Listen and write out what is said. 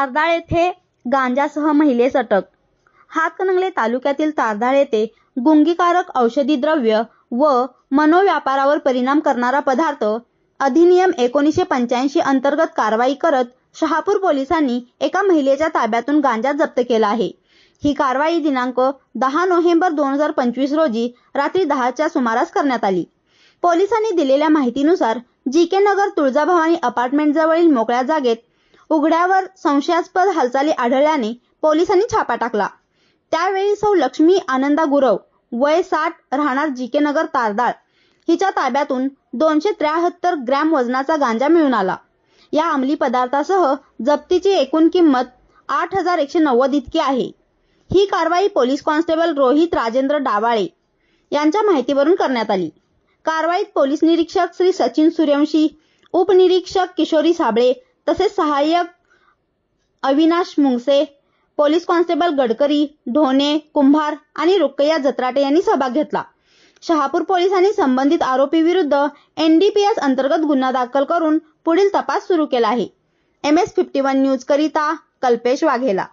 तारदाळ येथे गांजासह महिलेस अटक हातकणंगले तालुक्यातील तारदाळ येथे गुंगीकारक औषधी द्रव्य व मनोव्यापारावर परिणाम करणारा पदार्थ अधिनियम एकोणीसशे पंच्याऐंशी अंतर्गत कारवाई करत शहापूर पोलिसांनी एका महिलेच्या ताब्यातून गांजा जप्त केला आहे. ही कारवाई दिनांक दहा नोव्हेंबर दोन हजार पंचवीस रोजी रात्री दहाच्या सुमारास करण्यात आली. पोलिसांनी दिलेल्या माहितीनुसार जी के नगर तुळजाभवानी अपार्टमेंट जवळील मोकळ्या जागेत उघड्यावर संशयास्पद हालचाली आढळल्याने पोलिसांनी छापा टाकला. त्यावेळी सौ लक्ष्मी आनंदा गुरव वय साठ राहणार जी के नगर तारदाळ. हिच्या ताब्यातून दोनशे त्र्याहत्तर ग्रॅम वजनाचा गांजा मिळून आला. या अंमली पदार्थासह जप्तीची एकूण किंमत आठ हजार एकशे नव्वद इतकी आहे. ही कारवाई पोलीस कॉन्स्टेबल रोहित राजेंद्र डावाळे यांच्या माहितीवरून करण्यात आली. कारवाईत पोलीस निरीक्षक श्री सचिन सूर्यवंशी उपनिरीक्षक किशोरी साबळे तसेच सहाय्यक अविनाश मुंगसे पोलीस कॉन्स्टेबल गडकरी ढोणे कुंभार आणि रुक्कय्या जत्राटे यांनी सहभाग घेतला. शहापूर पोलिसांनी संबंधित आरोपी विरुद्ध एनडीपीएस अंतर्गत गुन्हा दाखल करून पुढील तपास सुरू केला आहे. M S fifty one news करिता कल्पेश वाघेला.